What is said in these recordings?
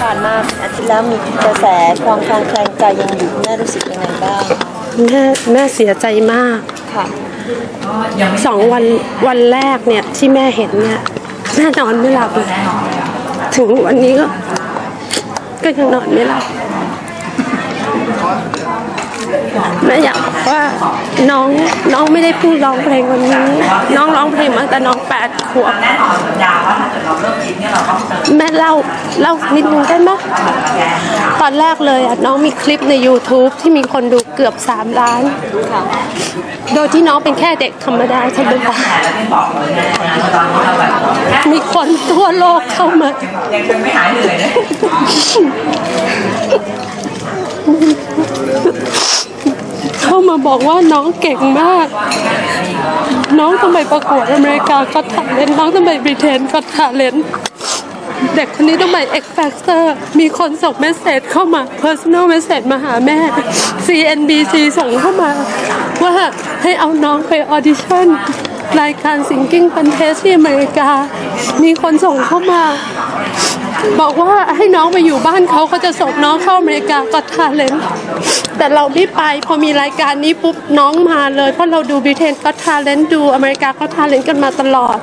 ผ่านมาอาทิตย์แล้วมีกระแสความคลางแคลงใจยังอยู่แม่รู้สึกยังไงบ้าง แม่แม่เสียใจมาก ค่ะสองวันวันแรกเนี่ยที่แม่เห็นเนี่ยแม่นอนไม่หลับเลยถึงวันนี้ก็ก็ยังนอนไม่หลับแม่อยากบอกว่าน้องน้องไม่ได้พูดร้องเพลงวันนี้ น้องร้องเพลงมาตั้งแต่น้องแปดขวบ แม่เล่าเล่านิดนึงได้ไหมตอนแรกเลยอะน้องมีคลิปใน YouTube ที่มีคนดูเกือบสามล้าน โดยที่น้องเป็นแค่เด็กธรรมดาธรรมดามีคนทั่วโลกเข้ามายังไม่หายเลยเข้ามาบอกว่าน้องเก่งมาก น้องต้องไปประกวดอเมริกาก็ทาเลนน้องต้องไปบริเทนก็ทาเลน เด็กคนนี้ต้องไป X Factor มีคนส่งเมสเซจเข้ามา personal message มาหาแม่ CNBC ส่งเข้ามา ว่าให้เอาน้องไปออดิชั่นรายการ Singing Contest ที่อเมริกา มีคนส่งเข้ามา บอกว่าให้น้องไปอยู่บ้านเขาเขาจะส่งน้องเข้าอเมริกาก็ทาเลนแต่เราไม่ไปพอมีรายการนี้ปุ๊บน้องมาเลย เพราะเราดูบิเทนก็ทาเลนดูอเมริกาก็ทาเลนกันมาตลอด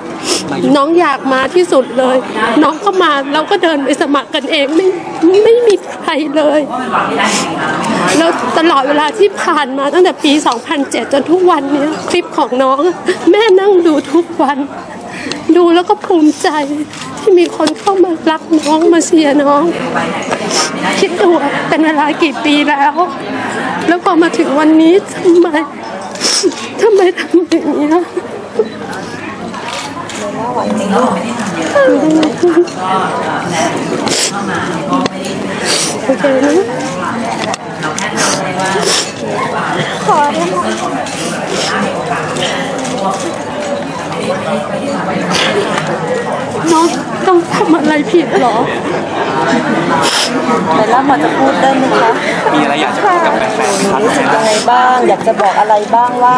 น้องอยากมาที่สุดเลย น้องก็มาเราก็เดินไปสมัครกันเองไม่ไม่มีใครเลย แล้วตลอดเวลาที่ผ่านมาตั้งแต่ปี 2007 จนทุกวันนี้คลิปของน้อง แม่นั่งดูทุกวัน ดูแล้วก็ภูมิใจที่มีคนเข้ามารักน้องมาเชียร์น้อง คิดดูว่าเป็นเวลากี่ปีแล้ว แล้วพอมาถึงวันนี้ทำไมทำไมทำอย่างนี้ ยโอเคนะขอน้องต้องทำอะไรผิดเหรอแต่ล่ามาจะพูดได้ไหมคะ มีอะไรอยากจะพูดกับแฟนๆไหมครับรู้สึกยังไงบ้าง อยากจะบอกอะไรบ้างว่า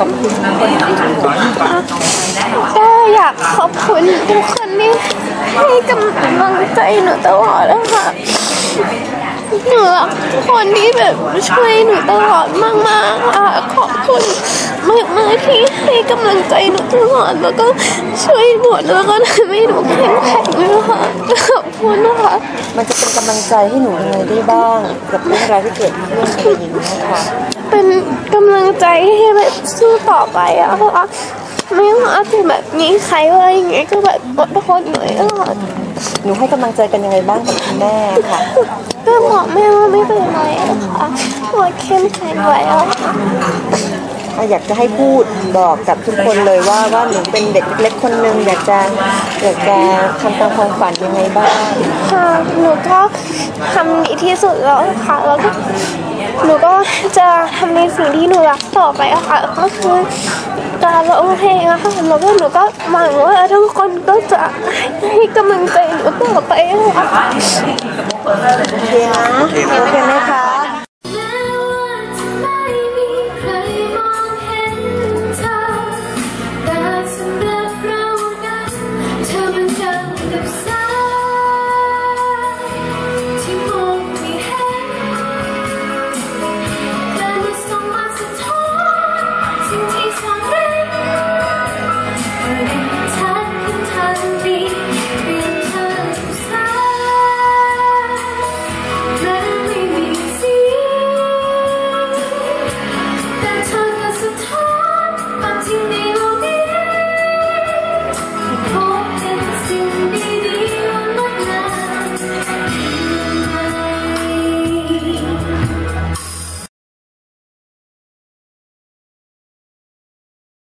ขอด้วยค่ะเอิ่มก็อยากขอบคุณทุกคนที่ให้กำลังใจหนูตลอดนะคะหนูคนที่แบบช่วยหนูตลอดมากๆค่ะขอบคุณมากมากๆที่ให้กำลังใจหนูตลอดแล้วก็ช่วยบวชแล้วก็ทำให้หนูเข้มแข็งด้วยค่ะ คุณนะคะมันจะเป็นกำลังใจให้หนูยังไงได้บ้าง กับเรื่องราวที่เกิดขึ้นอะไรอย่างนี้ค่ะเป็นกำลังใจให้แบบสู้ต่อไปอะเพราะว่าไม่ว่าจะแบบมีใครว่ายังไงก็แบบอดทนหน่อยตลอดหนูให้กำลังใจกันยังไงบ้างกับคุณแม่ค่ะก็บอกแม่ว่าไม่เป็นไรนะคะว่าเข้มแข็งไว้อะค่ะ อะอยากจะให้พูดบอกกับทุกคนเลยว่าว่าหนูเป็นเด็กเล็กๆคนหนึ่งอยากจะอยากจะทำตามความฝันยังไงบ้างค่ะหนูก็ทำดีที่สุดแล้วค่ะแล้วก็หนูก็จะทำในสิ่งที่หนูรักต่อไปอะค่ะก็คือการร้องเพลงอะค่ะแล้วก็หนูก็หวังว่าทุกคนก็จะให้กำลังใจหนูต่อไปอะค่ะโอเคนะโอเคไหมคะ